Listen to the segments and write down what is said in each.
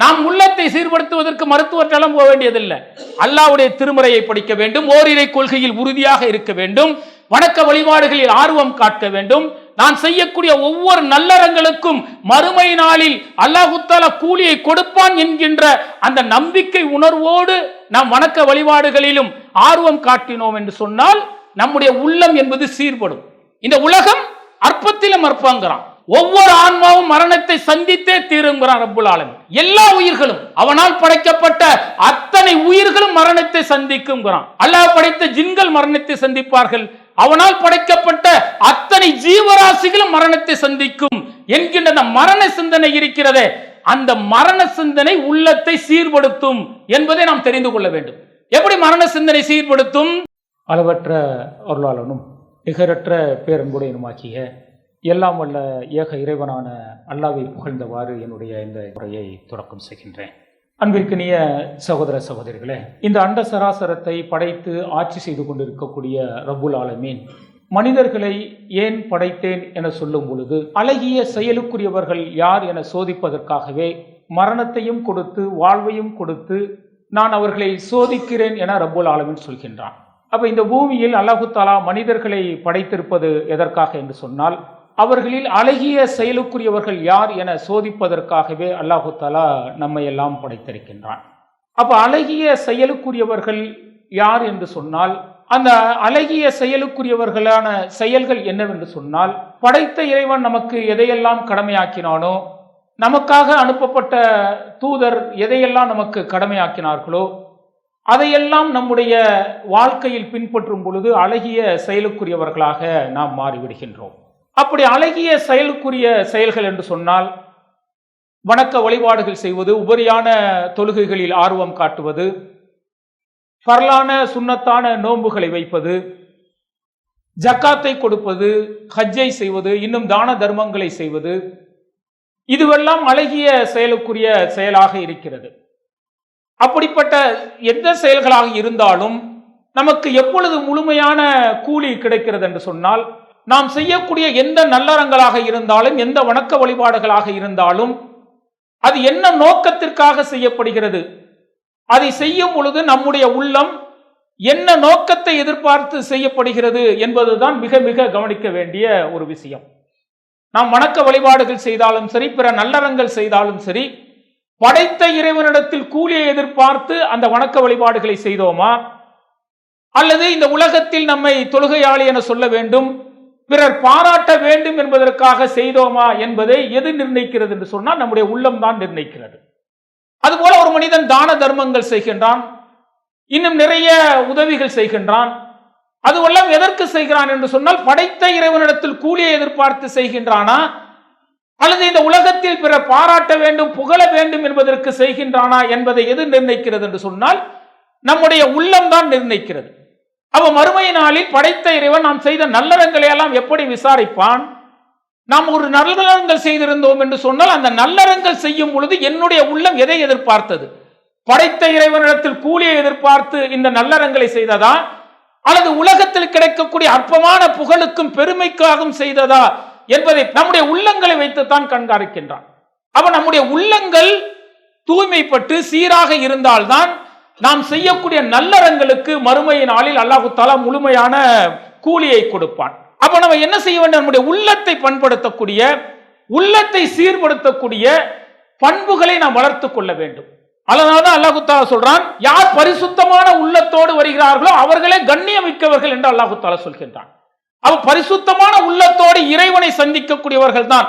நாம் உள்ளத்தை சீர்படுத்துவதற்கு மருத்துவர்களெல்லாம் போக வேண்டியதில்லை. அல்லாஹ்வுடைய திருமுறையை படிக்க வேண்டும் ஓரிரை கொள்கையில் உறுதியாக இருக்க வேண்டும் வணக்க வழிபாடுகளில் ஆர்வம் காட்ட வேண்டும். நான் செய்யக்கூடிய ஒவ்வொரு நல்லறங்களுக்கும் மறுமை நாளில் அல்லாஹுத்தால கூலியை கொடுப்பான் என்கின்ற அந்த நம்பிக்கை உணர்வோடு நாம் வணக்க வழிபாடுகளிலும் ஆர்வம் காட்டினோம் என்று சொன்னால் நம்முடைய உள்ளம் என்பது சீர்படும். இந்த உலகம் அற்பத்திலும் அற்பங்கிறான். ஒவ்வொரு ஆன்மாவும் மரணத்தை சந்தித்தே தீருங்கிறான் ரப்புல் ஆலமீன் எல்லா உயிர்களும் அவனால் படைக்கப்பட்ட அத்தனை உயிர்களும் மரணத்தை சந்திக்குங்கிறான் அல்லாஹ் படைத்த ஜின்கள் மரணத்தை சந்திப்பார்கள். அவனால் படைக்கப்பட்ட அத்தனை ஜீவராசிகளும் மரணத்தை சந்திக்கும் என்கின்ற அந்த மரண சிந்தனை இருக்கிறதே அந்த மரண சிந்தனை உள்ளத்தை சீர்படுத்தும் என்பதை நாம் தெரிந்து கொள்ள வேண்டும். எப்படி மரண சிந்தனை சீர்படுத்தும்? அளவற்ற அருளாளனும் நிகரற்ற பேரன்புடையனுமாக்கிய எல்லாம் வல்ல ஏக இறைவனான அல்லாவை புகழ்ந்தவாறு என்னுடைய இந்த உரையை தொடக்கம் செய்கின்றேன். அன்பிற்கினிய சகோதர சகோதரிகளே இந்த அண்ட சராசரத்தை படைத்து ஆட்சி செய்து கொண்டிருக்கக்கூடிய ரப்புல் ஆலமீன் மனிதர்களை ஏன் படைத்தேன் என சொல்லும் பொழுது அழகிய செயலுக்குரியவர்கள் யார் என சோதிப்பதற்காகவே மரணத்தையும் கொடுத்து வாழ்வையும் கொடுத்து நான் அவர்களை சோதிக்கிறேன் என ரப்புல் ஆலமீன் சொல்கின்றான். அப்போ இந்த பூமியில் அல்லாஹு தாலா மனிதர்களை படைத்திருப்பது எதற்காக என்று சொன்னால் அவர்களில் அழகிய செயலுக்குரியவர்கள் யார் என சோதிப்பதற்காகவே அல்லாஹு தாலா நம்மை எல்லாம் படைத்திருக்கின்றான். அப்போ அழகிய செயலுக்குரியவர்கள் யார் என்று சொன்னால் அந்த அழகிய செயலுக்குரியவர்களான செயல்கள் என்னவென்று சொன்னால் படைத்த இறைவன் நமக்கு எதையெல்லாம் கடமையாக்கினானோ நமக்காக அனுப்பப்பட்ட தூதர் எதையெல்லாம் நமக்கு கடமையாக்கினார்களோ அதையெல்லாம் நம்முடைய வாழ்க்கையில் பின்பற்றும் பொழுது அழகிய செயலுக்குரியவர்களாக நாம் மாறிவிடுகின்றோம். அப்படி அழகிய செயலுக்குரிய செயல்கள் என்று சொன்னால் வணக்க வழிபாடுகள் செய்வது உபரியான தொழுகைகளில் ஆர்வம் காட்டுவது பரலான சுண்ணத்தான நோன்புகளை வைப்பது ஜக்காத்தை கொடுப்பது ஹஜ்ஜை செய்வது இன்னும் தான தர்மங்களை செய்வது இதுவெல்லாம் அழகிய செயலுக்குரிய செயலாக இருக்கிறது. அப்படிப்பட்ட எந்த செயல்களாக இருந்தாலும் நமக்கு எப்பொழுது முழுமையான கூலி கிடைக்கிறது என்று சொன்னால் நாம் செய்யக்கூடிய எந்த நல்லறங்களாக இருந்தாலும் எந்த வணக்க வழிபாடுகளாக இருந்தாலும் அது என்ன நோக்கத்திற்காக செய்யப்படுகிறது? அதை செய்யும் பொழுது நம்முடைய உள்ளம் என்ன நோக்கத்தை எதிர்பார்த்து செய்யப்படுகிறது என்பதுதான் மிக மிக கவனிக்க வேண்டிய ஒரு விஷயம். நாம் வணக்க வழிபாடுகள் செய்தாலும் சரி பிற நல்லறங்கள் செய்தாலும் சரி படைத்த இறைவனிடத்தில் கூலியை எதிர்பார்த்து அந்த வணக்க வழிபாடுகளை செய்தோமா? அல்லது இந்த உலகத்தில் நம்மை தொழுகையாளி என சொல்ல வேண்டும் பிறர் பாராட்ட வேண்டும் என்பதற்காக செய்தோமா என்பதை எது நிர்ணயிக்கிறது என்று சொன்னால் நம்முடைய உள்ளம் தான் நிர்ணயிக்கிறது. அதுபோல ஒரு மனிதன் தான தர்மங்கள் செய்கின்றான் இன்னும் நிறைய உதவிகள் செய்கின்றான் அதுவெல்லாம் எதற்கு செய்கிறான் என்று சொன்னால் படைத்த இறைவனிடத்தில் கூலியை எதிர்பார்த்து செய்கின்றானா அல்லது இந்த உலகத்தில் பிற பாராட்ட வேண்டும் புகழ வேண்டும் என்பதற்கு செய்கின்றானா என்பதை எது நிர்ணயிக்கிறது என்று சொன்னால் நம்முடைய உள்ளம் தான் நிர்ணயிக்கிறது. அவ மறுமை நாளில் படைத்த இறைவன் நாம் செய்த நல்லறங்களை எல்லாம் எப்படி விசாரிப்பான்? நாம் ஒரு நல்லறங்கள் செய்திருந்தோம் என்று சொன்னால் அந்த நல்லறங்கள் செய்யும் பொழுது என்னுடைய உள்ளம் எதை எதிர்பார்த்தது? படைத்த இறைவனிடத்தில் கூலியை எதிர்பார்த்து இந்த நல்லறங்களை செய்ததா? அல்லது உலகத்தில் கிடைக்கக்கூடிய அற்பமான புகழுக்கும் பெருமைக்காகவும் செய்ததா? என்பதை நம்முடைய உள்ளங்களை வைத்துத்தான் கண்காணிக்கின்றான். அவன் நம்முடைய உள்ளங்கள் தூய்மைப்பட்டு சீராக இருந்தால்தான் நாம் செய்யக்கூடிய நல்லறங்களுக்கு மறுமை நாளில் அல்லாஹு தாலா முழுமையான கூலியை கொடுப்பான். அப்ப நம்ம என்ன செய்ய வேண்டும்? நம்முடைய உள்ளத்தை பண்படுத்தக்கூடிய உள்ளத்தை சீர்படுத்தக்கூடிய பண்புகளை நாம் வளர்த்து கொள்ள வேண்டும். அதனாலதான் அல்லாஹு தாலா சொல்றான் யார் பரிசுத்தமான உள்ளத்தோடு வருகிறார்களோ அவர்களே கண்ணியமிக்கவர்கள் என்று அல்லாஹு தாலா சொல்கின்றான். அவ பரிசுத்தமான உள்ளத்தோடு இறைவனை சந்திக்கக்கூடியவர்கள் தான்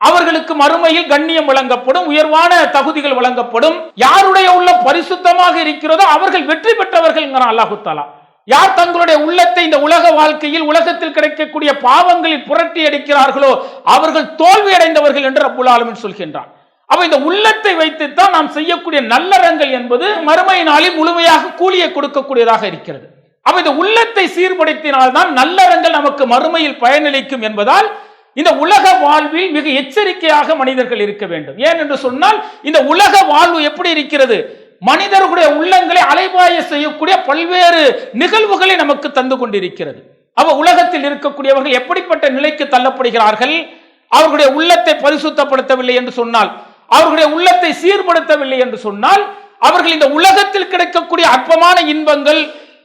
அவர்களுக்கு மறுமையில் கண்ணியம் வழங்கப்படும் உயர்வான தகுதிகள் வழங்கப்படும். யாருடைய உள்ள பரிசுத்தமாக இருக்கிறதோ அவர்கள் வெற்றி பெற்றவர்கள் அல்லாஹு தாலா யார் தங்களுடைய உள்ளத்தை இந்த உலக வாழ்க்கையில் உலகத்தில் கிடைக்கக்கூடிய பாவங்களில் புரட்டி அடிக்கிறார்களோ அவர்கள் தோல்வி அடைந்தவர்கள் என்று ரப்புல் ஆலமின் சொல்கின்றான். அப்ப இந்த உள்ளத்தை வைத்துத்தான் நாம் செய்யக்கூடிய நல்லறங்கள் என்பது மறுமை நாளில் முழுமையாக கூலியை கொடுக்கக்கூடியதாக இருக்கிறது. அப்ப இந்த உள்ளத்தை சீர்படுத்தினால்தான் நல்லறங்கள் நமக்கு மறுமையில் பயனளிக்கும் என்பதால் இந்த உலக வாழ்வில் மிக எச்சரிக்கையாக மனிதர்கள் இருக்க வேண்டும். ஏன் என்று சொன்னால் இந்த உலக வாழ்வு எப்படி இருக்கிறது? மனிதர்களுடைய உள்ளங்களை அலைபாய செய்யக்கூடிய பல்வேறு நிகழ்வுகளை நமக்கு தந்து கொண்டிருக்கிறது. அவ உலகத்தில் இருக்கக்கூடியவர்கள் எப்படிப்பட்ட நிலைக்கு தள்ளப்படுகிறார்கள்? அவர்களுடைய உள்ளத்தை பரிசுத்தப்படுத்தவில்லை என்று சொன்னால் அவர்களுடைய உள்ளத்தை சீர்படுத்தவில்லை என்று சொன்னால் அவர்கள் இந்த உலகத்தில் கிடைக்கக்கூடிய அற்பமான இன்பங்கள்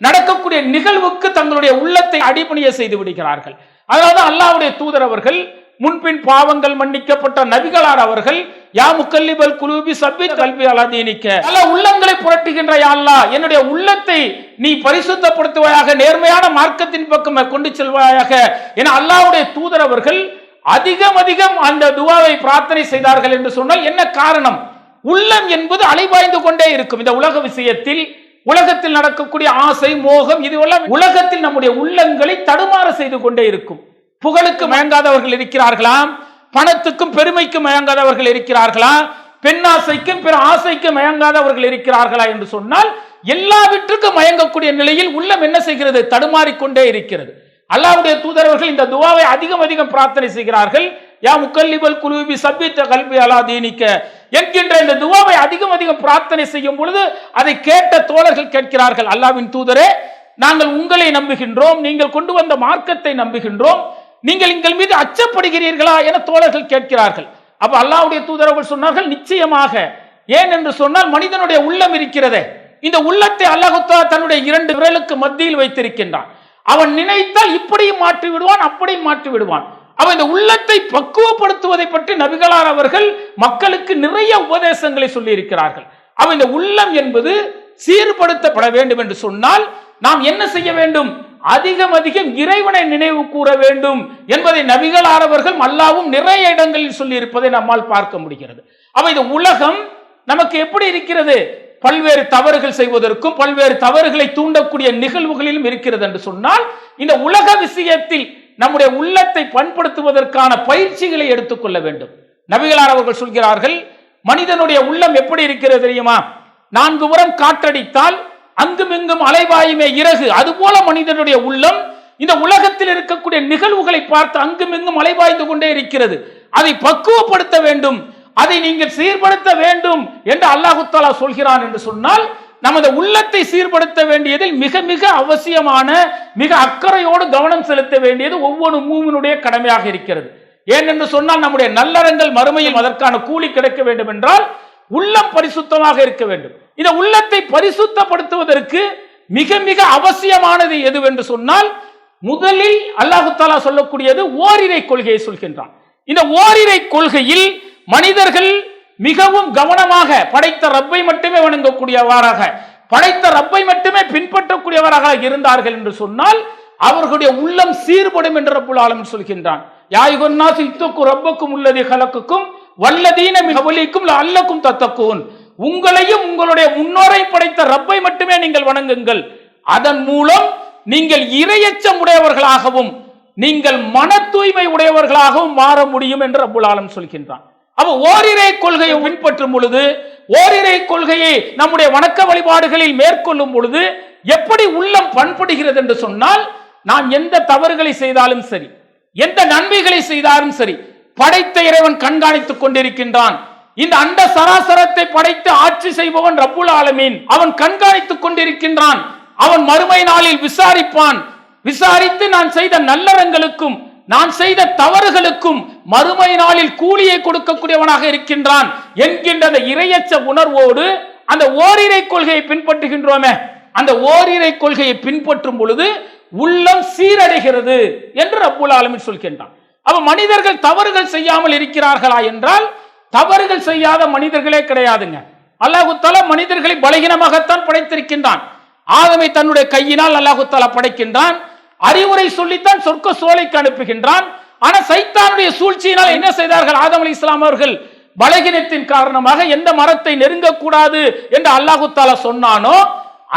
நடக்கக்கூடிய நிகழ்வுக்கு தங்களுடைய உள்ளத்தை அடிபணிய செய்து விடுகிறார்கள். அதாவது அல்லாவுடைய தூதர் அவர்கள் முன்பின் பாவங்கள் மன்னிக்கப்பட்ட நபிகளார் அவர்கள் யா முக்கல்லிபல் குலூபி சப்பி கல்வி அலாதீனிக்க. பல உள்ளங்களை புரட்டுகின்ற யா அல்லாஹ் என்னுடைய உள்ளத்தை நீ பரிசுத்தப்படுத்துவாயாக நேர்மையான மார்க்கத்தின் பக்கம் கொண்டு செல்வாயாக. என அல்லாவுடைய தூதர் அவர்கள் அதிகம் அதிகம் அந்த துவாவை பிரார்த்தனை செய்தார்கள் என்று சொன்னால் என்ன காரணம்? உள்ளம் என்பது அலைபாய்ந்து கொண்டே இருக்கும். இந்த உலக விஷயத்தில் உலகத்தில் நடக்கக்கூடிய ஆசை மோகம் இதுவெல்லாம் உலகத்தில் நம்முடைய உள்ளங்களை தடுமாற செய்து கொண்டே இருக்கும். புகழுக்கு மயங்காதவர்கள் இருக்கிறார்களாம் பணத்துக்கும் பெருமைக்கும் மயங்காதவர்கள் இருக்கிறார்களா பெண்ணாசைக்கும் பிற ஆசைக்கும் மயங்காதவர்கள் இருக்கிறார்களா என்று சொன்னால் எல்லாவற்றுக்கும் மயங்கக்கூடிய நிலையில் உள்ளம் என்ன செய்கிறது? தடுமாறிக்கொண்டே இருக்கிறது. அல்லாவுடைய தூதரவர்கள் இந்த துவாவை அதிகம் அதிகம் பிரார்த்தனை செய்கிறார்கள். யா முக்கல்லிபல் குலூபி சபித்த கல்வி அலா தீனிக்க. என்கின்ற இந்த துவாவை அதிகம் அதிகம் பிரார்த்தனை செய்யும் பொழுது அதை கேட்ட தோழர்கள் கேட்கிறார்கள் அல்லாவின் தூதரே நாங்கள் உங்களை நம்புகின்றோம் நீங்கள் கொண்டு வந்த மார்க்கத்தை நம்புகின்றோம் நீங்கள் எங்கள் மீது அச்சப்படுகிறீர்களா என தோழர்கள் கேட்கிறார்கள். அப்ப தூதர் தூதரவர்கள் சொன்னார்கள் நிச்சயமாக ஏன் என்று சொன்னால் மனிதனுடைய உள்ளம் இருக்கிறதே. இந்த உள்ளத்தை அல்லாஹுத்தா தன்னுடைய இரண்டு விரலுக்கு மத்தியில் வைத்திருக்கின்றான். அவன் நினைத்தால் இப்படியும் மாற்றி விடுவான் அப்படியும் மாற்றி விடுவான் அவன் இந்த உள்ளத்தை பக்குவப்படுத்துவதை பற்றி நபிகளார் அவர்கள் மக்களுக்கு நிறைய உபதேசங்களை சொல்லி இருக்கிறார்கள் அவன் இந்த உள்ளம் என்பது சீர்படுத்தப்பட வேண்டும் என்று சொன்னால் நாம் என்ன செய்ய வேண்டும்? அதிகம் அதிகம் இறைவனை நினைவு கூற வேண்டும் என்பதை நபிகளார் அவர்கள் அல்லாவும் நிறைய இடங்களில் சொல்லி இருப்பதை நம்மால் பார்க்க முடிகிறது. அவ இந்த உலகம் நமக்கு எப்படி இருக்கிறது? பல்வேறு தவறுகள் செய்வதற்கும் பல்வேறு தவறுகளை தூண்டக்கூடிய நிகழ்வுகளிலும் இருக்கிறது என்று சொன்னால் இந்த உலக விஷயத்தில் நம்முடைய உள்ளத்தை பண்படுத்துவதற்கான பயிற்சிகளை எடுத்துக்கொள்ள வேண்டும். நபிகளார் அவர்கள் சொல்கிறார்கள் மனிதனுடைய உள்ளம் எப்படி இருக்கிறது தெரியுமா? நான்கு உரம் காற்றடித்தால் அங்குமிங்கும் அலைவாயுமே இறகு. அதுபோல மனிதனுடைய உள்ளம் இந்த உலகத்தில் இருக்கக்கூடிய நிகழ்வுகளை பார்த்து அங்குமிங்கும் அலைவாய்ந்து கொண்டே இருக்கிறது. அதை பக்குவப்படுத்த வேண்டும் அதை நீங்கள் சீர்படுத்த வேண்டும் என்று அல்லாஹுத்தாலா சொல்கிறான் என்று சொன்னால் நமது உள்ளத்தை சீர்படுத்த வேண்டியதில் மிக மிக அவசியமான மிக அக்கறையோடு கவனம் செலுத்த வேண்டியது ஒவ்வொரு மூவினுடைய கடமையாக இருக்கிறது. ஏனென்று சொன்னால் நம்முடைய நல்லறங்கள் மறுமையில் அதற்கான கூலி கிடைக்க வேண்டும் என்றால் உள்ளம் பரிசுத்தமாக இருக்க வேண்டும். இந்த உள்ளத்தை பரிசுத்தப்படுத்துவதற்கு மிக மிக அவசியமானது எதுவென்று சொன்னால் முதலில் அல்லாஹு தாலா சொல்லக்கூடியது ஓரிரை கொள்கையை சொல்கின்றான். இந்த ஓரிரை கொள்கையில் மனிதர்கள் மிகவும் கவனமாக படைத்த ரப்பை மட்டுமே வணங்கக்கூடியவராக படைத்த ரப்பை மட்டுமே பின்பற்றக்கூடியவராக இருந்தார்கள் என்று சொன்னால் அவர்களுடைய உள்ளம் சீர்படும் என்று ரப்புல் ஆலம் சொல்கின்றான். யாயுகன்னாசு இத்துக்கு ரப்பக்கும் உள்ளது கலக்குக்கும் வல்லதீன மிகவலிக்கும் அல்லக்கும் தத்தக்கூன் உங்களையும் உங்களுடைய முன்னோரை படைத்த ரப்பை மட்டுமே நீங்கள் வணங்குங்கள். அதன் மூலம் நீங்கள் இரையச்சம் உடையவர்களாகவும் நீங்கள் மன தூய்மை உடையவர்களாகவும் மாற முடியும் என்று ரப்புல் ஆலம் சொல்கின்றான். அப்ப ஓரிரை கொள்கையை பின்பற்றும் பொழுது ஓரிரை கொள்கையை நம்முடைய வணக்க வழிபாடுகளில் மேற்கொள்ளும் பொழுது எப்படி உள்ளம் பண்படுகிறது என்று சொன்னால் நாம் எந்த தவறுகளை செய்தாலும் சரி எந்த நன்மைகளை செய்தாலும் சரி படைத்த இறைவன் கண்காணித்துக் கொண்டிருக்கின்றான். இந்த அண்ட சராசரத்தை படைத்து ஆட்சி செய்பவன் ரப்புல் ஆலமீன். அவன் கண்காணித்துக் கொண்டிருக்கின்றான். அவன் மறுமை நாளில் விசாரிப்பான். விசாரித்து நான் செய்த நல்லறங்களுக்கும் நான் செய்த தவறுகளுக்கும் மறுமை நாளில் கூலியை கொடுக்கக்கூடியவனாக இருக்கின்றான் என்கின்ற அந்த இரையச்ச உணர்வோடு அந்த ஓரிரை கொள்கையை பின்பற்றுகின்றோமே. அந்த ஓரிரை கொள்கையை பின்பற்றும் பொழுது உள்ளம் சீரடைகிறது என்று அப்புல் ஆலமீன் சொல்கின்றான். அப்ப மனிதர்கள் தவறுகள் செய்யாமல் இருக்கிறார்களா என்றால் தவறுகள் செய்யாத மனிதர்களே கிடையாதுங்க. அல்லாஹுத்தாலா மனிதர்களை பலகீனமாகத்தான் படைத்திருக்கின்றான். ஆதமை தன்னுடைய கையினால் அல்லாஹுத்தாலா படைக்கின்றான். அறிவுரை சொல்லித்தான் சொர்க்க சோலைக்கு அனுப்புகின்றான். ஆனா சைத்தானுடைய சூழ்ச்சியினால் என்ன செய்தார்கள்? ஆதம் அலி இஸ்லாம் அவர்கள் பலகீனத்தின் காரணமாக எந்த மரத்தை நெருங்கக்கூடாது என்று அல்லாஹு தாலா சொன்னானோ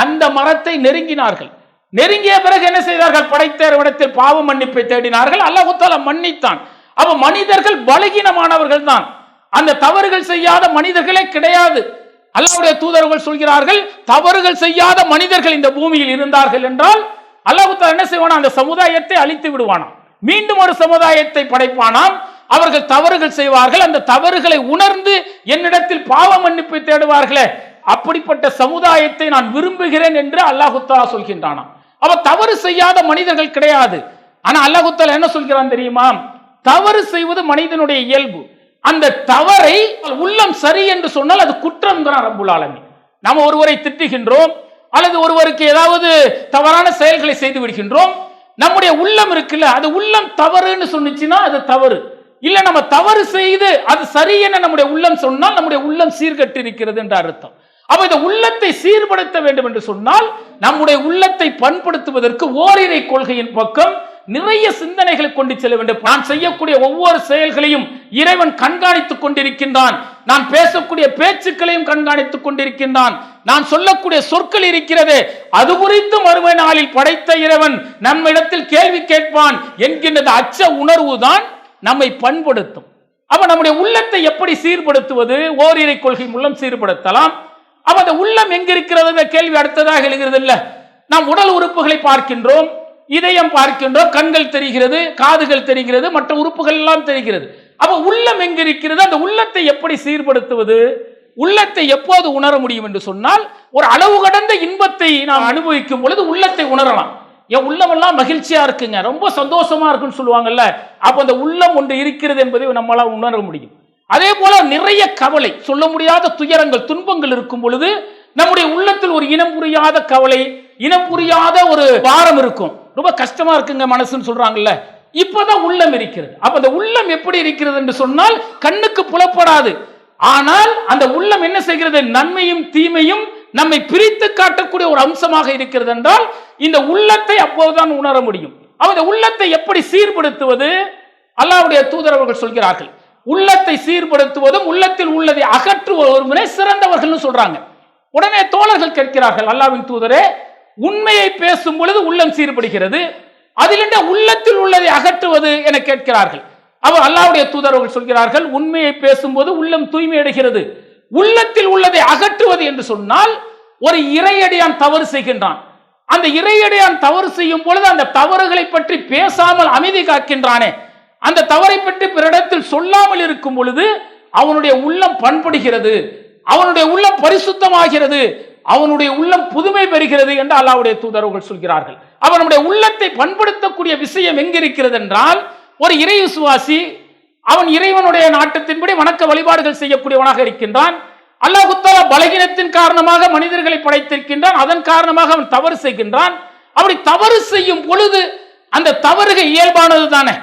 அந்த மரத்தை நெருங்கினார்கள். நெருங்கிய பிறகு என்ன செய்தார்கள்? படைத்தேர்விடத்தில் பாவ மன்னிப்பை தேடினார்கள். அல்லாஹு தாலா மன்னித்தான். அப்ப மனிதர்கள் பலகீனமானவர்கள் தான். அந்த தவறுகள் செய்யாத மனிதர்களே கிடையாது. அல்லாவுடைய தூதர்கள் சொல்கிறார்கள் தவறுகள் செய்யாத மனிதர்கள் இந்த பூமியில் இருந்தார்கள் என்றால் அல்லாஹுத்தா என்ன செய்வானா? அந்த சமுதாயத்தை அழித்து விடுவானா. மீண்டும் ஒரு சமுதாயத்தை படைப்பானாம். அவர்கள் தவறுகள் செய்வார்கள். அந்த தவறுகளை உணர்ந்து என்னிடத்தில் பாவ மன்னிப்பை தேடுவார்களே. அப்படிப்பட்ட சமுதாயத்தை நான் விரும்புகிறேன் என்று அல்லாஹுத்தா சொல்கின்றானா. அவ தவறு செய்யாத மனிதர்கள் கிடையாது. ஆனா அல்லாஹுத்தால என்ன சொல்கிறான் தெரியுமா? தவறு செய்வது மனிதனுடைய இயல்பு. அந்த தவறை உள்ளம் சரி என்று சொன்னால் அது குற்றம் தான் ரப்புல் ஆலமீன். நாம் ஒருவரை திட்டுகின்றோம். அல்லது ஒருவருக்கு ஏதாவது தவறான செயல்களை செய்து விடுகின்றோம். நம்முடைய உள்ளம் இருக்குல்ல அது உள்ளம் தவறுன்னு சொன்னிச்சுன்னா அது தவறு. இல்லை நம்ம தவறு செய்து அது சரி என நம்முடைய உள்ளம் சொன்னால் நம்முடைய உள்ளம் சீர்கட்டு இருக்கிறது என்ற அர்த்தம். அப்ப இந்த உள்ளத்தை சீர்படுத்த வேண்டும் என்று சொன்னால் நம்முடைய உள்ளத்தை பண்படுத்துவதற்கு ஓரிரை கொள்கையின் பக்கம் நிறைய சிந்தனைகளை கொண்டு செல்ல வேண்டும். நான் செய்யக்கூடிய ஒவ்வொரு செயல்களையும் இறைவன் கண்காணித்துக் கொண்டிருக்கின்றான். நான் பேசக்கூடிய பேச்சுக்களையும் கண்காணித்துக் கொண்டிருக்கின்றான். நான் சொல்லக்கூடிய சொற்கள் இருக்கிறது. அது குறித்து மறுமை நாளில் படைத்த இறைவன் நம்மிடத்தில் கேள்வி கேட்பான் என்கின்றது அச்ச உணர்வு தான் நம்மை பண்படுத்தும். அப்ப நம்முடைய உள்ளத்தை எப்படி சீர்படுத்துவது? ஓரிரை கொள்கை மூலம் சீர்படுத்தலாம். அவ அந்த உள்ளம் எங்கிருக்கிறது கேள்வி அடுத்ததாக எழுகிறது இல்லை நாம் உடல் உறுப்புகளை பார்க்கின்றோம். இதயம் பார்க்கின்றோம் கண்கள் தெரிகிறது காதுகள் தெரிகிறது மற்ற உறுப்புகள் எல்லாம் தெரிகிறது. அப்ப உள்ளம் எங்க இருக்கிறது அந்த உள்ளத்தை எப்படி சீர்படுத்துவது? உள்ளத்தை எப்போது உணர முடியும் என்று சொன்னால் ஒரு அளவு கடந்த இன்பத்தை நாம் அனுபவிக்கும் பொழுது உள்ளத்தை உணரலாம். என் உள்ளமெல்லாம் மகிழ்ச்சியா இருக்குங்க. ரொம்ப சந்தோஷமா இருக்குன்னு சொல்லுவாங்கல்ல. அப்போ அந்த உள்ளம் ஒன்று இருக்கிறது என்பதை நம்மளால் உணர முடியும். அதே போல நிறைய கவலை சொல்ல முடியாத துயரங்கள் துன்பங்கள் இருக்கும் பொழுது நம்முடைய உள்ளத்தில் ஒரு இனம் புரியாத கவலை இனம் புரியாத ஒரு பாரம் இருக்கும். ரொம்ப கஷ்டமா இருக்குங்க மனசுன்னு சொல்றாங்கல்ல. இப்பதான் உள்ளம் இருக்கிறது. அப்ப அந்த உள்ளம் எப்படி இருக்கிறது என்று சொன்னால் கண்ணுக்கு புலப்படாது. ஆனால் அந்த உள்ளம் என்ன செய்கிறது? நன்மையும் தீமையும் நம்மை பிரித்து காட்டக்கூடிய ஒரு அம்சமாக இருக்கிறது என்றால் இந்த உள்ளத்தை அப்போதுதான் உணர முடியும். அந்த உள்ளத்தை எப்படி சீர்படுத்துவது? அல்லாவுடைய தூதரவர்கள் சொல்கிறார்கள். உள்ளத்தை சீர்படுத்துவதும் உள்ளத்தில் உள்ளதை அகற்றுவதுமே சிறந்தவர்கள்னு சொல்றாங்க. உடனே தோழர்கள் கேட்கிறார்கள் அல்லாவின் தூதரே உண்மையை பேசும் பொழுது உள்ளம் சீர்படுகிறது. அதில் உள்ளத்தில் உள்ளதை அகற்றுவது என கேட்கிறார்கள். அவர் அல்லாவுடைய தூதரவர்கள் சொல்கிறார்கள் உண்மையை பேசும்போது உள்ளம் தூய்மை அடைகிறது. உள்ளத்தில் உள்ளதை அகற்றுவது என்று சொன்னால் ஒரு இறையடியான் தவறு செய்கின்றான். அந்த இறையடியான் தவறு செய்யும் பொழுது அந்த தவறுகளை பற்றி பேசாமல் அமைதி காக்கின்றானே. அந்த தவறை பற்றி பிறரிடத்தில் சொல்லாமல் இருக்கும் பொழுது அவனுடைய உள்ளம் பண்படுகிறது. அவனுடைய உள்ளம் பரிசுத்தமாகிறது. அவனுடைய உள்ளம் புதுமை பெறுகிறது என்று அல்லாவுடைய தூதரவர்கள் சொல்கிறார்கள். அவனுடைய உள்ளத்தை பண்படுத்தக்கூடிய விஷயம் எங்கிருக்கிறது என்றால் ஒரு இறை விசுவாசி அவன் இறைவனுடைய நாட்டத்தின்படி வணக்க வழிபாடுகள் செய்யக்கூடியவனாக இருக்கின்றான். அல்லாஹுத்தாலா பலகீனத்தின் காரணமாக மனிதர்களை படைத்திருக்கின்றான். அதன் காரணமாக அவன் தவறு செய்கின்றான். அப்படி தவறு செய்யும் பொழுது அந்த தவறுகள் இயல்பானது தானே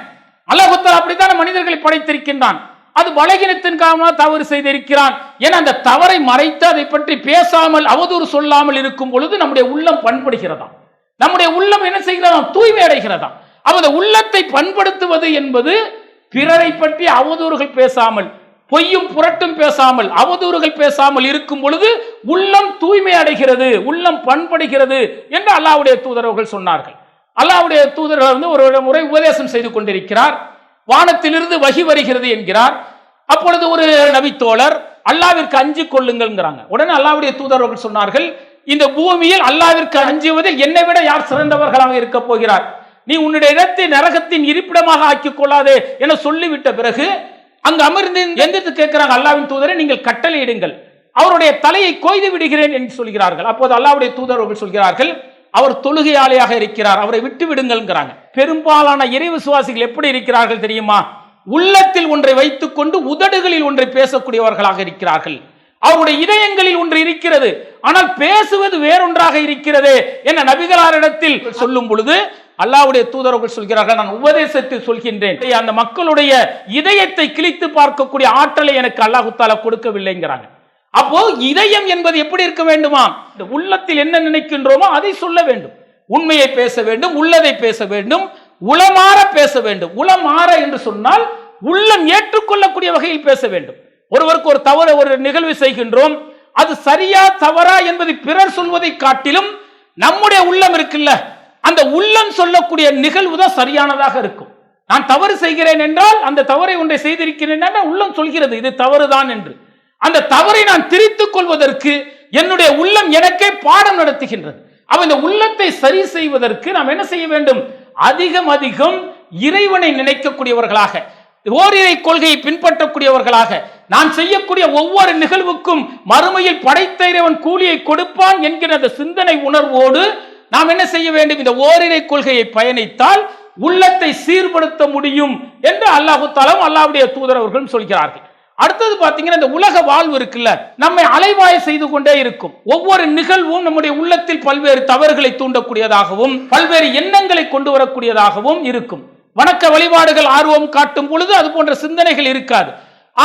அல்லாஹுத்தாலா அப்படித்தானே மனிதர்களை படைத்திருக்கின்றான். அது பலகீனத்தின் காரணமாக தவறு செய்திருக்கிறான். என அந்த தவறை மறைத்து அதை பற்றி பேசாமல் அவதூறு சொல்லாமல் இருக்கும் பொழுது நம்முடைய உள்ளம் பண்படுகிறதாம். நம்முடைய உள்ளம் என்ன செய்கிறதாம்? தூய்மை அடைகிறதாம். அவரது அந்த உள்ளத்தை பண்படுத்துவது என்பது பிறரை பற்றி அவதூறுகள் பேசாமல் பொய்யும் புரட்டும் பேசாமல் அவதூறுகள் பேசாமல் இருக்கும் பொழுது உள்ளம் தூய்மை அடைகிறது உள்ளம் பண்படுகிறது என்று அல்லாவுடைய தூதரவர்கள் சொன்னார்கள். அல்லாவுடைய தூதர்கள் வந்து ஒரு முறை உபதேசம் செய்து கொண்டிருக்கிறார். வானத்திலிருந்து வகி வருகிறது என்கிறார். அப்பொழுது ஒரு நபித்தோழர் அல்லாவிற்கு அஞ்சு கொள்ளுங்கள்ங்கிறாங்க. உடனே அல்லாவுடைய தூதரவர்கள் சொன்னார்கள் இந்த பூமியில் அல்லாவிற்கு அஞ்சுவதில் என்னை விட யார் சிறந்தவர்களாக இருக்க போகிறார்? நீ உன்னுடைய இடத்தை நரகத்தின் இருப்பிடமாக ஆக்கிக் கொள்ளாதே என சொல்லிவிட்ட பிறகு அங்கு அமர்ந்து எந்திரத்து கேட்கிறாங்க அல்லாவின் தூதரை நீங்கள் கட்டளையிடுங்கள். அவருடைய தலையை கொய்து விடுகிறேன் என்று சொல்கிறார்கள். அப்போது அல்லாவுடைய தூதரவர்கள் சொல்கிறார்கள் அவர் தொழுகையாளியாக இருக்கிறார். அவரை விட்டு விடுங்கள்ங்கிறாங்க பெரும்பாலான இறை விசுவாசிகள் எப்படி இருக்கிறார்கள் தெரியுமா? உள்ளத்தில் ஒன்றை வைத்துக் கொண்டு உதடுகளில் ஒன்றை பேசக்கூடியவர்களாக இருக்கிறார்கள். அவருடைய இதயங்களில் ஒன்று இருக்கிறது. ஆனால் பேசுவது வேறொன்றாக இருக்கிறது என நபிகளாரிடத்தில் சொல்லும் பொழுது அல்லாவுடைய தூதரர்கள் சொல்கிறார்கள் நான் உபதேசத்தில் சொல்கின்றேன். அந்த மக்களுடைய இதயத்தை கிழித்து பார்க்கக்கூடிய ஆற்றலை எனக்கு அல்லாஹுத்தால கொடுக்கவில்லைங்கிறாங்க. அப்போ இதயம் என்பது எப்படி இருக்க வேண்டுமா? இந்த உள்ளத்தில் என்ன நினைக்கின்றோமோ அதை சொல்ல வேண்டும். உண்மையை பேச வேண்டும் உள்ளதை பேச வேண்டும் உளமாற பேச வேண்டும். உளமாற என்று சொன்னால் உள்ளம் ஏற்றுக்கொள்ளக்கூடிய வகையில் பேச வேண்டும். ஒருவருக்கு ஒரு தவறு ஒரு நிகழ்வு செய்கின்றோம் அது சரியா தவறா என்பதை பிறர் சொல்வதை காட்டிலும் நம்முடைய உள்ளம் இருக்குல்ல அந்த உள்ளம் சொல்லக்கூடிய நிகழ்வு தான் சரியானதாக இருக்கும். நான் தவறு செய்கிறேன் என்றால் அந்த தவறை ஒன்றை செய்திருக்கிறேன் உள்ளம் சொல்கிறது இது தவறுதான் என்று. அந்த தவறை நான் திரித்துக் கொள்வதற்கு என்னுடைய உள்ளம் எனக்கே பாடம் நடத்துகின்றது. அவ இந்த உள்ளத்தை சரி செய்வதற்கு நாம் என்ன செய்ய வேண்டும்? அதிகம் அதிகம் இறைவனை நினைக்கக்கூடியவர்களாக ஓரிரை கொள்கையை பின்பற்றக்கூடியவர்களாக நான் செய்யக்கூடிய ஒவ்வொரு நிகழ்வுக்கும் மறுமையில் படைத்த இறைவன் கூலியை கொடுப்பான் என்கிற அந்த சிந்தனை உணர்வோடு நாம் என்ன செய்ய வேண்டும்? இந்த ஓரிரை கொள்கையை பயணித்தால் உள்ளத்தை சீர்படுத்த முடியும் என்று அல்லாஹு தாலும் அல்லாஹ்வுடைய தூதரவர்களும் சொல்கிறார்கள். அடுத்தது பார்த்தீங்கன்னா இந்த உலக வாழ்வு இருக்குல்ல நம்மை அலைவாய செய்து கொண்டே இருக்கும். ஒவ்வொரு நிகழ்வும் நம்முடைய உள்ளத்தில் பல்வேறு தவறுகளை தூண்டக்கூடியதாகவும் பல்வேறு எண்ணங்களை கொண்டு வரக்கூடியதாகவும் இருக்கும். வணக்க வழிபாடுகள் ஆர்வம் காட்டும் பொழுது அது போன்ற சிந்தனைகள் இருக்காது.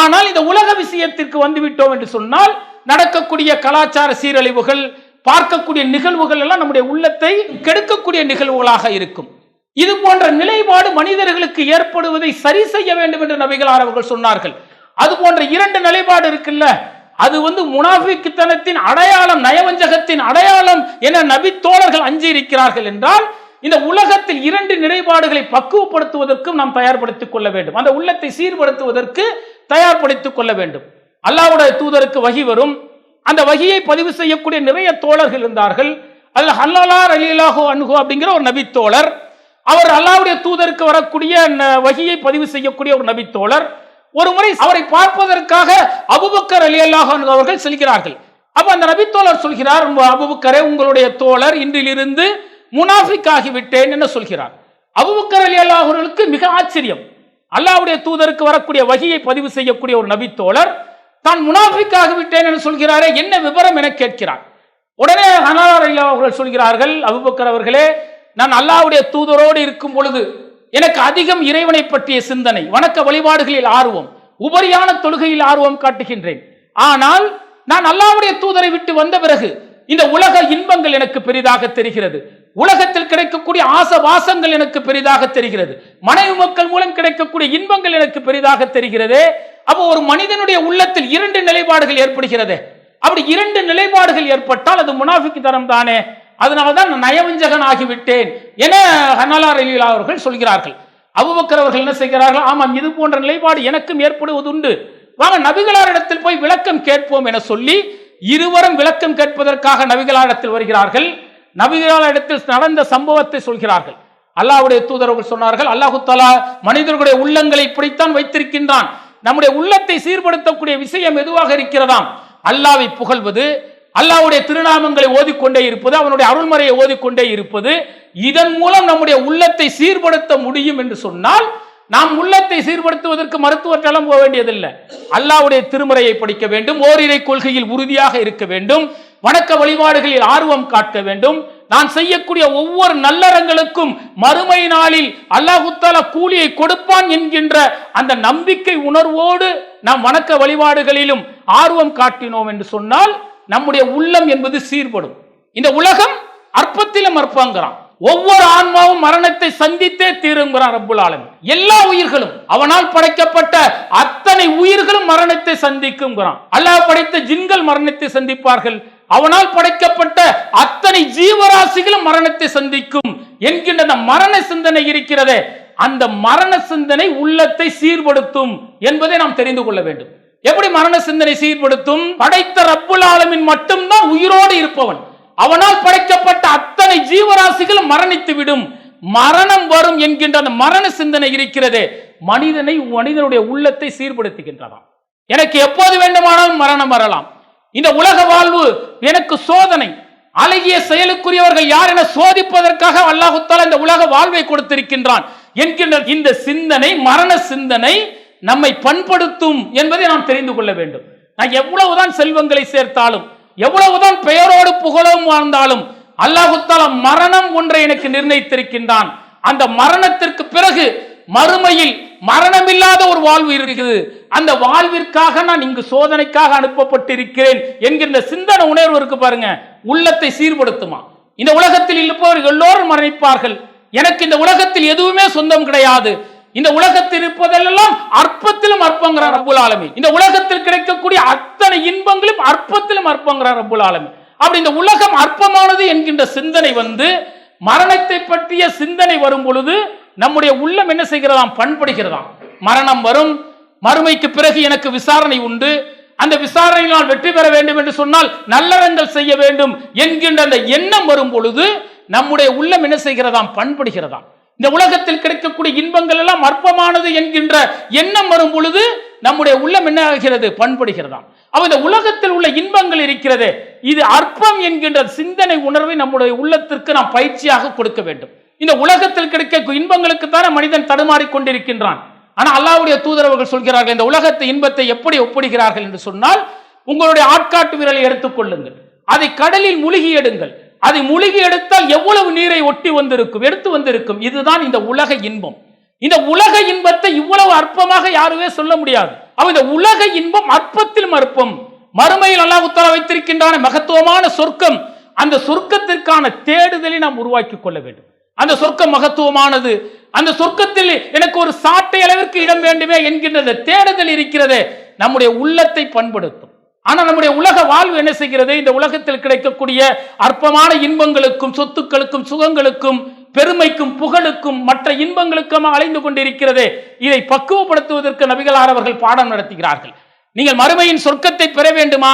ஆனால் இந்த உலக விஷயத்திற்கு வந்துவிட்டோம் என்று சொன்னால் நடக்கக்கூடிய கலாச்சார சீரழிவுகள் பார்க்கக்கூடிய நிகழ்வுகள் எல்லாம் நம்முடைய உள்ளத்தை கெடுக்கக்கூடிய நிகழ்வுகளாக இருக்கும். இது போன்ற நிலைப்பாடு மனிதர்களுக்கு ஏற்படுவதை சரி செய்ய வேண்டும் என்று நபிகளார் அவர்கள் சொன்னார்கள். அது போன்ற இரண்டு நிலைப்பாடு இருக்குல்ல? அது வந்து முனாஃபிக்குத்தனத்தின் அடையாளம் நயவஞ்சகத்தின் அடையாளம் என நபி தோழர்கள் அஞ்சி இருக்கிறார்கள் என்றால் இந்த உலகத்தில் இரண்டு நிலைப்பாடுகளை பக்குவப்படுத்துவதற்கும் நாம் தயார்படுத்திக் கொள்ள வேண்டும். அந்த உள்ளத்தை சீர்படுத்துவதற்கு தயார்படுத்திக் கொள்ள வேண்டும். அல்லாவுடைய தூதருக்கு வகி வரும். அந்த வகியை பதிவு செய்யக்கூடிய நிறைய தோழர்கள் இருந்தார்கள். அல்ல ஹல்லாலார் அலிலாஹோ அன்ஹு அப்படிங்கிற ஒரு நபித்தோழர். அவர் அல்லாவுடைய தூதருக்கு வரக்கூடிய ந- வகியை பதிவு செய்யக்கூடிய ஒரு நபித்தோழர். ஒரு முறை அவரை பார்ப்பதற்காக அபுபக்கர் அலி அல்லாஹ் அவர்கள் செல்கிறார்கள். அப்ப அந்த நபித்தோழர் சொல்கிறார் அபுபக்கரே உங்களுடைய தோழர் இன்றிலிருந்து முனாஃபிக் ஆகிவிட்டேன் என்று சொல்கிறார். அபுபக்கர் அலி அல்லாஹர்களுக்கு மிக ஆச்சரியம். அல்லாவுடைய தூதருக்கு வரக்கூடிய வகையை பதிவு செய்யக்கூடிய ஒரு நபித்தோழர் தான் முனாஃபிக் ஆகிவிட்டேன் என்று சொல்கிறாரே என்ன விவரம் என கேட்கிறார். உடனே ஹனார் அலி அவர்கள் சொல்கிறார்கள் அபுபக்கர் அவர்களே நான் அல்லாவுடைய தூதரோடு இருக்கும் பொழுது எனக்கு அதிகம் இறைவனை பற்றிய சிந்தனை வணக்க வழிபாடுகளில் ஆர்வம் உபரியான தொழுகையில் ஆர்வம் காட்டுகின்றேன். ஆனால் நான் அல்லாவுடைய தூதரை விட்டு வந்த பிறகு இந்த உலக இன்பங்கள் எனக்கு பெரிதாக தெரிகிறது. உலகத்தில் கிடைக்கக்கூடிய ஆச வாசங்கள் எனக்கு பெரிதாக தெரிகிறது. மனைவி மக்கள் மூலம் கிடைக்கக்கூடிய இன்பங்கள் எனக்கு பெரிதாக தெரிகிறதே. அப்போ ஒரு மனிதனுடைய உள்ளத்தில் இரண்டு நிலைப்பாடுகள் ஏற்படுகிறது. அப்படி இரண்டு நிலைப்பாடுகள் ஏற்பட்டால் அது முனாஃபிக்கு தரம் தானே அதனால்தான் நான் நயவஞ்சகன் ஆகிவிட்டேன் என ஹனலார் ரலீலா அவர்கள் சொல்கிறார்கள். அபுபக்கர் அவர்கள் என்ன செய்கிறார்கள்? ஆமாம் இது போன்ற நிலைப்பாடு எனக்கும் ஏற்படுவதுண்டு. வாங்க நபிகளாரிடத்தில் போய் விளக்கம் கேட்போம் என சொல்லி இருவரும் விளக்கம் கேட்பதற்காக நபிகளாரிடத்தில் வருகிறார்கள். நபிகளாரிடத்தில் நடந்த சம்பவத்தை சொல்கிறார்கள். அல்லாஹுடைய தூதரவர்கள் சொன்னார்கள் அல்லாஹு தாலா மனிதர்களுடைய உள்ளங்களை இப்படித்தான் வைத்திருக்கின்றான். நம்முடைய உள்ளத்தை சீர்படுத்தக்கூடிய விஷயம் எதுவாக இருக்கிறதாம்? அல்லாவை புகழ்வது அல்லாவுடைய திருநாமங்களை ஓதிக்கொண்டே இருப்பது அவனுடைய அருள்மறையை ஓதிக்கொண்டே இருப்பது இதன் மூலம் நம்முடைய உள்ளத்தை சீர்படுத்த முடியும் என்று சொன்னால் நாம் உள்ளத்தை சீர்படுத்துவதற்கு மருத்துவர்களிடம் போக வேண்டியதில்லை. அல்லாவுடைய திருமறையை படிக்க வேண்டும் ஓரிரை கொள்கையில் உறுதியாக இருக்க வேண்டும் வணக்க வழிபாடுகளில் ஆர்வம் காட்ட வேண்டும். நான் செய்யக்கூடிய ஒவ்வொரு நல்லறங்களுக்கும் மறுமை நாளில் அல்லாஹுத்தால கூலியை கொடுப்பான் என்கின்ற அந்த நம்பிக்கை உணர்வோடு நாம் வணக்க வழிபாடுகளிலும் ஆர்வம் காட்டினோம் என்று சொன்னால் நம்முடைய உள்ளம் என்பது சீர்படும். இந்த உலகம் அற்பத்திலும் அற்பங்கிறான். ஒவ்வொரு ஆன்மாவும் மரணத்தை சந்தித்தே தீருங்கிறான் ரப்புல் ஆலமீன். எல்லா உயிர்களும் அவனால் படைக்கப்பட்ட அத்தனை உயிர்களும் மரணத்தை சந்திக்குங்கிறான். அல்லாஹ் படைத்த ஜின்கள் மரணத்தை சந்திப்பார்கள். அவனால் படைக்கப்பட்ட அத்தனை ஜீவராசிகளும் மரணத்தை சந்திக்கும் என்கின்ற அந்த மரண சிந்தனை இருக்கிறதே அந்த மரண சிந்தனை உள்ளத்தை சீர்படுத்தும் என்பதை நாம் தெரிந்து கொள்ள வேண்டும். எப்படி மரண சிந்தனை சீர்படுத்தும்? படைத்த ரப்புல் ஆலமின் மட்டும்தான் உயிரோடு இருப்பவன். அவனால் படைக்கப்பட்ட அத்தனை ஜீவராசிகளும் மரணித்து விடும். மரணம் வரும் என்கின்ற அந்த மரண சிந்தனை இருக்கிறதே மனிதனை மனிதனுடைய உள்ளத்தை சீர்படுத்துகின்றதாம். எனக்கு எப்போது வேண்டுமானாலும் மரணம் வரலாம். இந்த உலக வாழ்வு எனக்கு சோதனை. அழகிய செயலுக்குரியவர்கள் யார் என சோதிப்பதற்காக அல்லாஹுத்தால் இந்த உலக வாழ்வை கொடுத்திருக்கின்றான் என்கின்ற இந்த சிந்தனை மரண சிந்தனை நம்மை பண்படுத்தும் என்பதை நாம் தெரிந்து கொள்ள வேண்டும். நான் எவ்வளவுதான் செல்வங்களை சேர்த்தாலும் எவ்வளவுதான் பெயரோடு புகழும் வாழ்ந்தாலும் அல்லாஹுத்தால மரணம் ஒன்றை எனக்கு நிர்ணயித்திருக்கின்றான். அந்த மரணத்திற்கு பிறகு மறுமையில் மரணமில்லாத ஒரு வாழ்வு இருக்குது. அந்த வாழ்விற்காக நான் இங்கு சோதனைக்காக அனுப்பப்பட்டிருக்கிறேன் என்கின்ற சிந்தனை உணர்வு இருக்கு பாருங்க. உள்ளத்தை சீர்படுத்துமா? இந்த உலகத்தில் இருப்பவர்கள் எல்லோரும் மரணிப்பார்கள். எனக்கு இந்த உலகத்தில் எதுவுமே சொந்தம் கிடையாது. இந்த உலகத்தில் இருப்பதெல்லாம் அற்பத்திலும் அற்பங்கிறார் ரப்புல் ஆலமி இந்த உலகத்தில் கிடைக்கக்கூடிய அத்தனை இன்பங்களும் அற்பத்திலும் அற்பங்கிறார் ரப்புல் ஆலமி அப்படி இந்த உலகம் அற்பமானது என்கின்ற சிந்தனை வந்து மரணத்தை பற்றிய சிந்தனை வரும் பொழுது நம்முடைய உள்ளம் என்ன செய்கிறதாம்? பண்படுகிறதாம். மரணம் வரும். மறுமைக்கு பிறகு எனக்கு விசாரணை உண்டு. அந்த விசாரணையில் நான் வெற்றி பெற வேண்டும் என்று சொன்னால் நல்லறங்கள் செய்ய வேண்டும் என்கின்ற அந்த எண்ணம் வரும் பொழுது நம்முடைய உள்ளம் என்ன செய்கிறதாம்? பண்படுகிறதாம். இந்த உலகத்தில் கிடைக்கக்கூடிய இன்பங்கள் எல்லாம் அற்பமானது என்கின்ற எண்ணம் வரும் பொழுது நம்முடைய உள்ளம் என்ன ஆகிறது? பண்படுகிறதாம். அப்ப இந்த உலகத்தில் உள்ள இன்பங்கள் இருக்கிறது. இது அற்பம் என்கின்ற சிந்தனை உணர்வை நம்முடைய உள்ளத்திற்கு நாம் பயிற்சியாக கொடுக்க வேண்டும். இந்த உலகத்தில் கிடைக்க இன்பங்களுக்கு தானே மனிதன் தடுமாறி கொண்டிருக்கின்றான். ஆனா அல்லாவுடைய தூதரவர்கள் சொல்கிறார்கள் இந்த உலகத்து இன்பத்தை எப்படி ஒப்பிடுகிறார்கள் என்று சொன்னால் உங்களுடைய ஆட்காட்டு விரலை எடுத்துக்கொள்ளுங்கள் அதை கடலில் முழுகி எடுங்கள். அதை முழுகி எடுத்தால் எவ்வளவு நீரை ஒட்டி வந்திருக்கும் எடுத்து வந்திருக்கும்? இதுதான் இந்த உலக இன்பம். இந்த உலக இன்பத்தை இவ்வளவு அற்பமாக யாருமே சொல்ல முடியாது. அவன் இந்த உலக இன்பம் அற்பத்திலும் அற்பம் மறுமையில் அல்லாஹ் உத்தர வைத்திருக்கின்றான மகத்துவமான சொர்க்கம். அந்த சொர்க்கத்திற்கான தேடுதலை நாம் உருவாக்கி கொள்ள வேண்டும். அந்த சொர்க்கம் மகத்துவமானது. அந்த சொர்க்கத்தில் எனக்கு ஒரு சாட்டை அளவிற்கு இடம் வேண்டுமே என்கின்ற தேடுதல் இருக்கிறதே. நம்முடைய உள்ளத்தை பண்படுத்தும். ஆனால் நம்முடைய உலக வாழ்வு என்ன செய்கிறது? இந்த உலகத்தில் கிடைக்கக்கூடிய அற்பமான இன்பங்களுக்கும் சொத்துக்களுக்கும் சுகங்களுக்கும் பெருமைக்கும் புகழுக்கும் மற்ற இன்பங்களுக்கும் அலைந்து கொண்டிருக்கிறதே. இதை பக்குவப்படுத்துவதற்கு நபிகளார் அவர்கள் பாடம் நடத்துகிறார்கள். நீங்கள் மறுமையின் சொர்க்கத்தை பெற வேண்டுமா?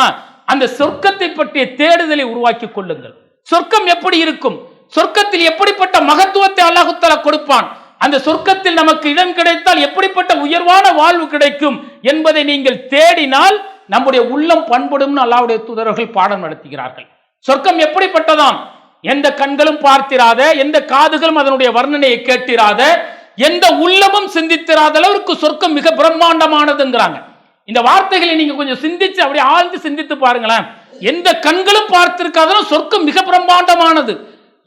அந்த சொர்க்கத்தை பற்றிய தேடுதலை உருவாக்கிக் கொள்ளுங்கள். சொர்க்கம் எப்படி இருக்கும்? சொர்க்கத்தில் எப்படிப்பட்ட மகத்துவத்தை அல்லாஹுத்தல கொடுப்பான்? அந்த சொர்க்கத்தில் நமக்கு இடம் கிடைத்தால் எப்படிப்பட்ட உயர்வான வாழ்வு கிடைக்கும் என்பதை நீங்கள் தேடினால் நம்முடைய உள்ளம் பண்படும்னு அல்லாவுடைய தூதரர்கள் பாடம் நடத்துகிறார்கள். சொர்க்கம் எப்படிப்பட்டதாம் எந்த கண்களும் பார்த்திராத எந்த காதுகளும் அதனுடைய வர்ணனையை கேட்டிராத எந்த உள்ளமும் சிந்தித்திராத அளவிற்கு சொர்க்கம் மிக பிரம்மாண்டமானதுங்கிறாங்க. இந்த வார்த்தைகளை நீங்க கொஞ்சம் சிந்திச்சு அப்படியே ஆழ்ந்து சிந்தித்து பாருங்களேன். எந்த கண்களும் பார்த்திருக்காதாலும் சொர்க்கம் மிக பிரம்மாண்டமானது.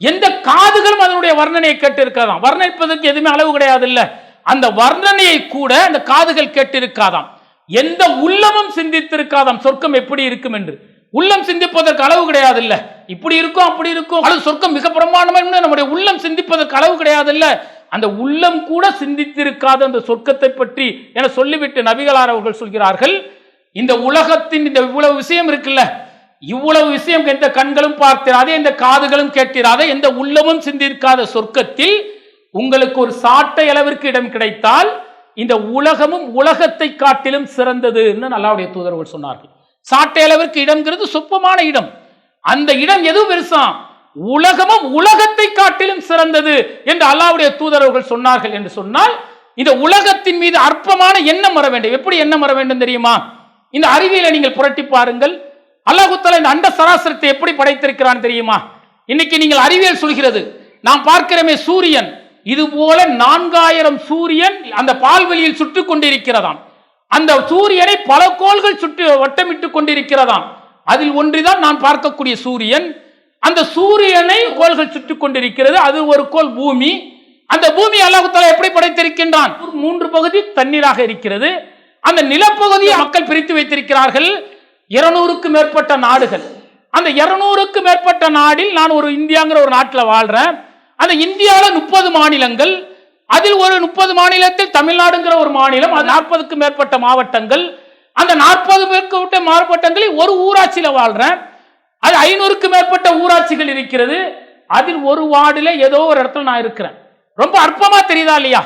எந்த காதுகளும் அதனுடைய வர்ணனையை கேட்டு இருக்காதாம் வர்ணிப்பதற்கு எதுவுமே அளவு கிடையாது இல்லை அந்த வர்ணனையை கூட அந்த காதுகள் கேட்டிருக்காதாம். எந்த உள்ளமும் சிந்தித்திருக்காதாம். சொர்க்கம் எப்படி இருக்கும் என்று. உள்ளம் சிந்திப்பதற்கு அளவு கிடையாது இல்ல இப்படி இருக்கும் அப்படி இருக்கும். அது சொர்க்கம் மிக பிரமாண்டமா நம்முடைய உள்ளம் சிந்திப்பதற்கு அளவு கிடையாது இல்ல அந்த உள்ளம் கூட சிந்தித்திருக்காத அந்த சொர்க்கத்தை பற்றி என சொல்லிவிட்டு நபிகளார் அவர்கள் சொல்கிறார்கள். இந்த உலகத்தின் இந்த இவ்வளவு விஷயம் இருக்குல்ல. இவ்வளவு விஷயம் எந்த கண்களும் பார்த்திராத எந்த காதுகளும் கேட்டிராத எந்த உள்ளமும் சிந்திருக்காத சொர்க்கத்தில் உங்களுக்கு ஒரு சாட்டை அளவிற்கு இடம் கிடைத்தால் இந்த உலகமும் உலகத்தை காட்டிலும் சிறந்ததுன்னு நல்லாவுடைய தூதர்கள் சொன்னார்கள். சாட்டையளவிற்கு இடம்ங்கிறது சொப்பமான இடம். அந்த இடம் எதுவும் பெருசாம் உலகமும் உலகத்தை காட்டிலும் சிறந்தது என்று அல்லாவுடைய தூதரவர்கள் சொன்னார்கள் என்று சொன்னால் இந்த உலகத்தின் மீது அற்பமான எண்ணம் வர வேண்டும். எப்படி எண்ணம் வர வேண்டும் தெரியுமா? இந்த அறிவியலை நீங்கள் புரட்டி பாருங்கள். அல்லாஹுத்தாலா இந்த அண்ட சராசரத்தை எப்படி படைத்திருக்கிறான் தெரியுமா? இன்னைக்கு நீங்கள் அறிவியல் சொல்கிறது. நாம் பார்க்கிறோமே சூரியன். இது போல நான்காயிரம் சூரியன் அந்த பால்வெளியில் சுற்றி கொண்டிருக்கிறதாம். அந்த சூரியனை பல கோள்கள் சுற்றி வட்டமிட்டு கொண்டிருக்கிறதாம். அதில் ஒன்றுதான் நான் பார்க்கக்கூடிய சூரியன். அந்த சூரியனை கோள்கள் சுற்றி கொண்டிருக்கிறது. அது ஒரு கோள் பூமி. அந்த பூமி அல்லாஹுத்தாலா எப்படி படைத்திருக்கின்றான்? மூன்று பகுதி தண்ணீராக இருக்கிறது. அந்த நிலப்பகுதியை மக்கள் பிரித்து வைத்திருக்கிறார்கள். இருநூறுக்கு மேற்பட்ட நாடுகள். அந்த இருநூறுக்கு மேற்பட்ட நாடில் நான் ஒரு இந்தியாங்கிற ஒரு நாட்டில் வாழ்றேன். அந்த இந்தியாவில் முப்பது மாநிலங்கள் அதில் ஒரு முப்பது மாநிலத்தில் தமிழ்நாடுங்கிற ஒரு மாநிலம் அது நாற்பதுக்கும் மேற்பட்ட மாவட்டங்கள். அந்த நாற்பது மேற்பட்ட மாவட்டங்களில் ஒரு ஊராட்சியில் வாழ்றேன். அது ஐநூறுக்கும் மேற்பட்ட ஊராட்சிகள் இருக்கிறது. அதில் ஒரு வார்டில் ஏதோ ஒரு இடத்துல நான் இருக்கிறேன். ரொம்ப அற்பமாக தெரியுதா இல்லையா?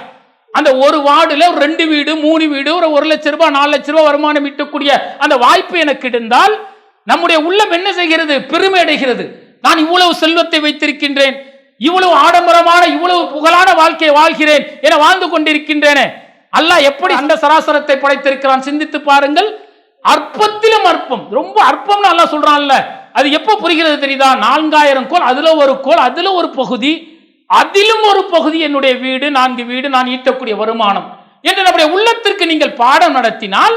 அந்த ஒரு வார்டில் ஒரு ரெண்டு வீடு மூணு வீடு ஒரு ஒரு லட்ச ரூபாய் நாலு லட்ச ரூபாய் வருமானம் ஈட்டக்கூடிய அந்த வாய்ப்பு எனக்கு இருந்தால் நம்முடைய உள்ளம் என்ன செய்கிறது? பெருமை அடைகிறது. நான் இவ்வளவு செல்வத்தை வைத்திருக்கின்றேன். இவ்வளவு ஆடம்பரமான இவ்வளவு புகழான வாழ்க்கையை வாழ்கிறேன் என வாழ்ந்து கொண்டிருக்கின்றேனே. அல்லாஹ் எப்படி அந்த சராசரத்தை படைத்திருக்கிறான் சிந்தித்து பாருங்கள். அற்பத்திலும் அற்பம். ரொம்ப அற்பம்னு அல்லாஹ் சொல்றான்ல. அது எப்போ புரிகிறது தெரியுதா? நான்காயிரம் கோல் அதுல ஒரு கோல் அதுல ஒரு பகுதி அதிலும் ஒரு பகுதி என்னுடைய வீடு நான்கு வீடு நான் ஈட்டக்கூடிய வருமானம். என்று நம்முடைய உள்ளத்திற்கு நீங்கள் பாடம் நடத்தினால்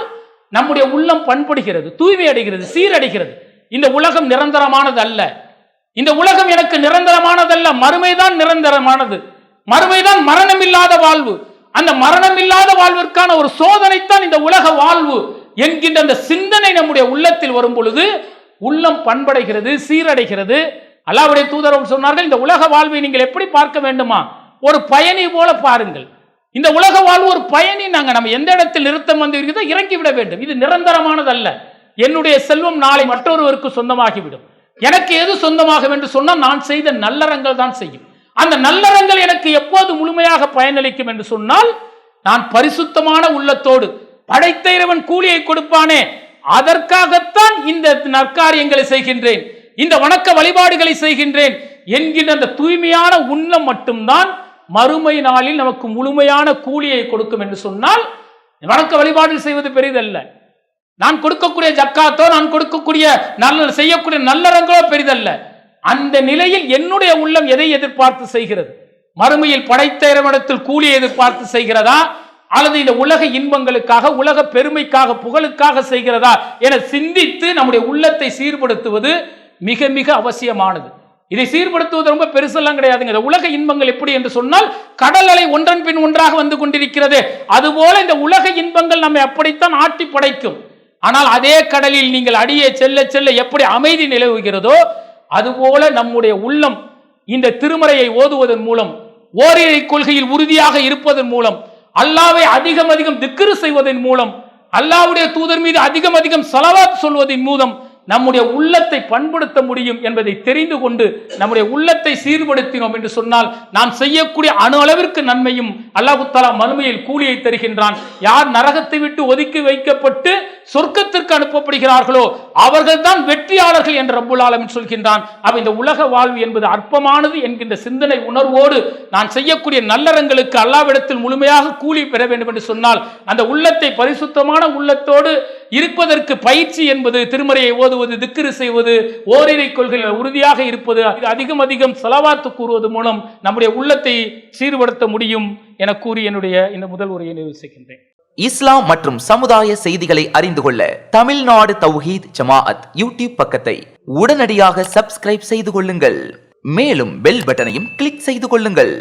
நம்முடைய உள்ளம் பண்படுகிறது தூய்மை அடைகிறது சீரடைகிறது. இந்த உலகம் நிரந்தரமானது அல்ல இந்த உலகம் எனக்கு நிரந்தரமானதல்ல மறுமைதான் நிரந்தரமானது. மறுமைதான் மரணமில்லாத வாழ்வு. அந்த மரணமில்லாத வாழ்விற்கான ஒரு சோதனைத்தான் இந்த உலக வாழ்வு என்கின்ற அந்த சிந்தனை நம்முடைய உள்ளத்தில் வரும் பொழுது உள்ளம் பண்படைகிறது சீரடைகிறது. அல்லாவுடைய தூதரவர் சொன்னார்கள் இந்த உலக வாழ்வை நீங்கள் எப்படி பார்க்க வேண்டுமா? ஒரு பயணி போல பாருங்கள். இந்த உலக வாழ்வு ஒரு பயணி நாங்கள் நம்ம எந்த இடத்தில் நிறுத்தம் வந்து இருக்கிறதோ இறக்கி விட வேண்டும். இது நிரந்தரமானதல்ல. என்னுடைய செல்வம் நாளை மற்றொருவருக்கு சொந்தமாகிவிடும். எனக்கு எது சொந்தமாகும் என்று சொன்னால் நான் செய்த நல்லறங்கள் தான் செய்யும். அந்த நல்லறங்கள் எனக்கு எப்போது முழுமையாக பயனளிக்கும் என்று சொன்னால் நான் பரிசுத்தமான உள்ளத்தோடு படைத்த இறைவன் கூலியை கொடுப்பானே அதற்காகத்தான் இந்த நற்காரியங்களை செய்கின்றேன் இந்த வணக்க வழிபாடுகளை செய்கின்றேன் என்கின்ற அந்த தூய்மையான உண்ணம் மட்டும்தான் மறுமை நாளில் நமக்கு முழுமையான கூலியை கொடுக்கும் என்று சொன்னால் வணக்க வழிபாடு செய்வது பெரிதல்ல. நான் கொடுக்கக்கூடிய ஜக்காத்தோ நான் கொடுக்கக்கூடிய நல்ல செய்யக்கூடிய நல்லறங்களோ பெரிதல்ல. அந்த நிலையில் என்னுடைய உள்ளம் எதை எதிர்பார்த்து செய்கிறது? மறுமையில் படைத்த இறைவனிடத்தில் கூலி எதிர்பார்த்து செய்கிறதா? அல்லது இந்த உலக இன்பங்களுக்காக உலக பெருமைக்காக புகழுக்காக செய்கிறதா என சிந்தித்து நம்முடைய உள்ளத்தை சீர்படுத்துவது மிக மிக அவசியமானது. இதை சீர்படுத்துவது ரொம்ப பெருசெல்லாம் கிடையாதுங்க. இந்த உலக இன்பங்கள் எப்படி என்று சொன்னால் கடல் அலை ஒன்றன் பின் ஒன்றாக வந்து கொண்டிருக்கிறது. அதுபோல இந்த உலக இன்பங்கள் நம்மை அப்படித்தான் ஆட்டி படைக்கும் ஆனால் அதே கடலில் நீங்கள் அடியே செல்ல செல்ல எப்படி அமைதி நிலவுகிறதோ அதுபோல நம்முடைய உள்ளம் இந்த திருமறையை ஓதுவதன் மூலம் ஓரிரை கொள்கையில் உறுதியாக இருப்பதன் மூலம் அல்லாவை அதிகம் அதிகம் திக்ரு செய்வதன் மூலம் அல்லாவுடைய தூதர் மீது அதிகம் அதிகம் செலவாத் சொல்வதன் மூலம் நம்முடைய உள்ளத்தை பண்படுத்த முடியும் என்பதை தெரிந்து கொண்டு நம்முடைய உள்ளத்தை சீர்படுத்தினோம் என்று சொன்னால் நாம் செய்யக்கூடிய அணு அளவிற்கு நன்மையும் அல்லாஹுத்தாலா மறுமையில் கூலியை தருகின்றான். யார் நரகத்தை விட்டு ஒதுக்கி வைக்கப்பட்டு சொர்க்கத்திற்கு அனுப்பப்படுகிறார்களோ அவர்கள் தான் வெற்றியாளர்கள் என்று ரப்புல் சொல்கின்றான். அவ இந்த உலக வாழ்வு என்பது அற்பமானது என்கின்ற சிந்தனை உணர்வோடு நான் செய்யக்கூடிய நல்லறங்களுக்கு அல்லாவிடத்தில் முழுமையாக கூலி பெற வேண்டும் என்று சொன்னால் அந்த உள்ளத்தை பரிசுத்தமான உள்ளத்தோடு இருப்பதற்கு பயிற்சி என்பது திருமறையை ஓதுவது திக்கிரு செய்வது ஓரிரை கொள்கையில் உறுதியாக இருப்பது அதிகம் அதிகம் செலவாத்து கூறுவது மூலம் நம்முடைய உள்ளத்தை சீர்படுத்த முடியும் என கூறி என்னுடைய இந்த முதல் உரையை நிர்வகிக்கின்றேன் இஸ்லாம் மற்றும் சமுதாய செய்திகளை அறிந்து கொள்ள தமிழ்நாடு தௌஹீத் ஜமாஅத் யூடியூப் பக்கத்தை உடனடியாக சப்ஸ்கிரைப் செய்து கொள்ளுங்கள். மேலும் பெல் பட்டனையும் கிளிக் செய்து கொள்ளுங்கள்.